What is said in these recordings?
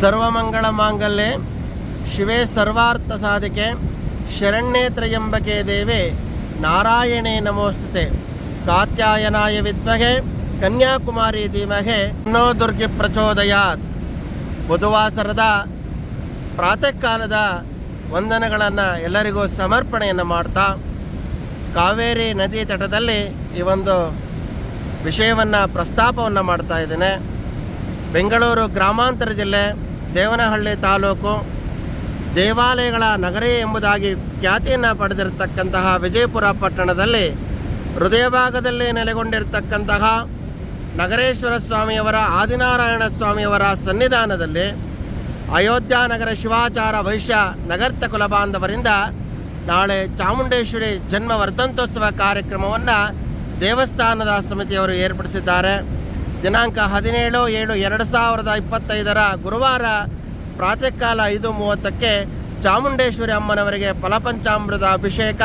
ಸರ್ವಮಂಗಳ ಮಾಂಗಲ್ಯೆ ಶಿವೇ ಸರ್ವಾರ್ಥ ಸಾಧಿಕೆ ಶರಣ್ಯೇ ತ್ರಯಂಬಕೆ ದೇವೆ, ನಾರಾಯಣೇ ನಮೋಸ್ತುತೆ. ಕಾತ್ಯಾಯನಾಯ ವಿದ್ಮಹೆ, ಕನ್ಯಾಕುಮಾರಿ ಧೀಮಹೆ, ಅನ್ನೋ ದುರ್ಗೆ ಪ್ರಚೋದಯಾತ್. ಬುಧವಾಸರದ ಪ್ರಾತಃ ಕಾಲದ ವಂದನೆಗಳನ್ನು ಎಲ್ಲರಿಗೂ ಸಮರ್ಪಣೆಯನ್ನು ಮಾಡ್ತಾ, ಕಾವೇರಿ ನದಿ ತಟದಲ್ಲಿ ಈ ಒಂದು ವಿಷಯವನ್ನು ಪ್ರಸ್ತಾಪವನ್ನು ಮಾಡ್ತಾ ಇದ್ದೇನೆ. ಬೆಂಗಳೂರು ಗ್ರಾಮಾಂತರ ಜಿಲ್ಲೆ ದೇವನಹಳ್ಳಿ ತಾಲೂಕು ದೇವಾಲಯಗಳ ನಗರಿ ಎಂಬುದಾಗಿ ಖ್ಯಾತಿಯನ್ನು ಪಡೆದಿರತಕ್ಕಂತಹ ವಿಜಯಪುರ ಪಟ್ಟಣದಲ್ಲಿ ಹೃದಯ ಭಾಗದಲ್ಲಿ ನೆಲೆಗೊಂಡಿರತಕ್ಕಂತಹ ನಗರೇಶ್ವರ ಸ್ವಾಮಿಯವರ, ಆದಿನಾರಾಯಣ ಸ್ವಾಮಿಯವರ ಸನ್ನಿಧಾನದಲ್ಲಿ ಅಯೋಧ್ಯ ನಗರ ಶಿವಾಚಾರ ವೈಶ್ಯ ನಗರ್ತ ಕುಲಬಾಂಧವರಿಂದ ನಾಳೆ ಚಾಮುಂಡೇಶ್ವರಿ ಜನ್ಮ ವರ್ಧಂತೋತ್ಸವ ಕಾರ್ಯಕ್ರಮವನ್ನು ದೇವಸ್ಥಾನದ ಸಮಿತಿಯವರು ಏರ್ಪಡಿಸಿದ್ದಾರೆ. ದಿನಾಂಕ ಹದಿನೇಳು ಏಳು ಎರಡು ಸಾವಿರದ ಇಪ್ಪತ್ತೈದರ ಗುರುವಾರ ಪ್ರಾತಃ ಕಾಲ ಐದು ಮೂವತ್ತಕ್ಕೆ ಚಾಮುಂಡೇಶ್ವರಿ ಅಮ್ಮನವರಿಗೆ ಫಲಪಂಚಾಮೃತ ಅಭಿಷೇಕ,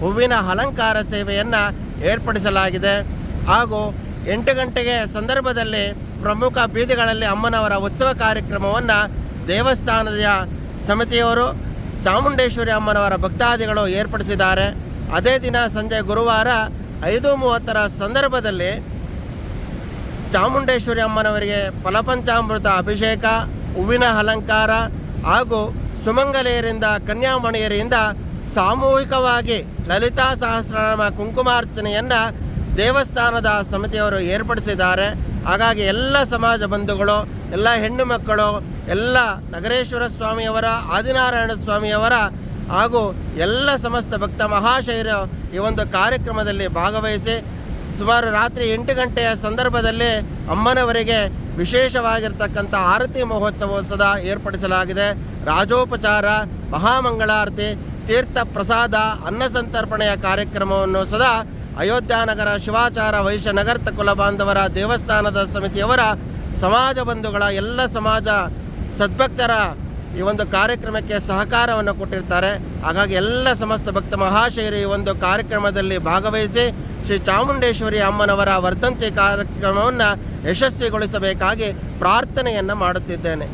ಹೂವಿನ ಅಲಂಕಾರ ಸೇವೆಯನ್ನು ಏರ್ಪಡಿಸಲಾಗಿದೆ. ಹಾಗೂ ಎಂಟು ಗಂಟೆಗೆ ಸಂದರ್ಭದಲ್ಲಿ ಪ್ರಮುಖ ಬೀದಿಗಳಲ್ಲಿ ಅಮ್ಮನವರ ಉತ್ಸವ ಕಾರ್ಯಕ್ರಮವನ್ನು ದೇವಸ್ಥಾನದ ಸಮಿತಿಯವರು, ಚಾಮುಂಡೇಶ್ವರಿ ಅಮ್ಮನವರ ಭಕ್ತಾದಿಗಳು ಏರ್ಪಡಿಸಿದ್ದಾರೆ. ಅದೇ ದಿನ ಸಂಜೆ ಗುರುವಾರ ಐದು ಮೂವತ್ತರ ಸಂದರ್ಭದಲ್ಲಿ ಚಾಮುಂಡೇಶ್ವರಿ ಅಮ್ಮನವರಿಗೆ ಫಲಪಂಚಾಮೃತ ಅಭಿಷೇಕ, ಹೂವಿನ ಅಲಂಕಾರ ಹಾಗೂ ಸುಮಂಗಲೆಯರಿಂದ, ಕನ್ಯಾಮಣಿಯರಿಂದ ಸಾಮೂಹಿಕವಾಗಿ ಲಲಿತಾ ಸಹಸ್ರನಾಮ ಕುಂಕುಮಾರ್ಚನೆಯನ್ನು ದೇವಸ್ಥಾನದ ಸಮಿತಿಯವರು ಏರ್ಪಡಿಸಿದ್ದಾರೆ. ಹಾಗಾಗಿ ಎಲ್ಲ ಸಮಾಜ ಬಂಧುಗಳು, ಎಲ್ಲ ಹೆಣ್ಣು ಮಕ್ಕಳು, ಎಲ್ಲ ನಗರೇಶ್ವರ ಸ್ವಾಮಿಯವರ, ಆದಿನಾರಾಯಣ ಸ್ವಾಮಿಯವರ ಹಾಗೂ ಎಲ್ಲ ಸಮಸ್ತ ಭಕ್ತ ಮಹಾಶಯರು ಈ ಒಂದು ಕಾರ್ಯಕ್ರಮದಲ್ಲಿ ಭಾಗವಹಿಸಿ ಸುಮಾರು ರಾತ್ರಿ ಎಂಟು ಗಂಟೆಯ ಸಂದರ್ಭದಲ್ಲಿ ಅಮ್ಮನವರಿಗೆ ವಿಶೇಷವಾಗಿರ್ತಕ್ಕಂಥ ಆರತಿ ಮಹೋತ್ಸವೋತ್ಸವ ಏರ್ಪಡಿಸಲಾಗಿದೆ. ರಾಜೋಪಚಾರ, ಮಹಾಮಂಗಳಾರತಿ, ತೀರ್ಥ ಪ್ರಸಾದ, ಅನ್ನ ಸಂತರ್ಪಣೆಯ ಕಾರ್ಯಕ್ರಮವನ್ನು ಸದಾ ಅಯೋಧ್ಯಾನಗರ ಶಿವಾಚಾರ ವೈಶ್ಯ ನಗರ್ತ ಕುಲಬಾಂಧವರ ದೇವಸ್ಥಾನದ ಸಮಿತಿಯವರ ಸಮಾಜ ಬಂಧುಗಳ ಎಲ್ಲ ಸಮಾಜ ಸದ್ಭಕ್ತರ ಈ ಒಂದು ಕಾರ್ಯಕ್ರಮಕ್ಕೆ ಸಹಕಾರವನ್ನು ಕೊಟ್ಟಿರ್ತಾರೆ. ಹಾಗಾಗಿ ಎಲ್ಲ ಸಮಸ್ತ ಭಕ್ತ ಮಹಾಶಯರು ಈ ಒಂದು ಕಾರ್ಯಕ್ರಮದಲ್ಲಿ ಭಾಗವಹಿಸಿ ಶ್ರೀ ಚಾಮುಂಡೇಶ್ವರಿ ಅಮ್ಮನವರ ವರ್ಧಂತಿ ಕಾರ್ಯಕ್ರಮವನ್ನು ಯಶಸ್ವಿಗೊಳಿಸಬೇಕಾಗಿ ಪ್ರಾರ್ಥನೆಯನ್ನು ಮಾಡುತ್ತಿದ್ದೇನೆ.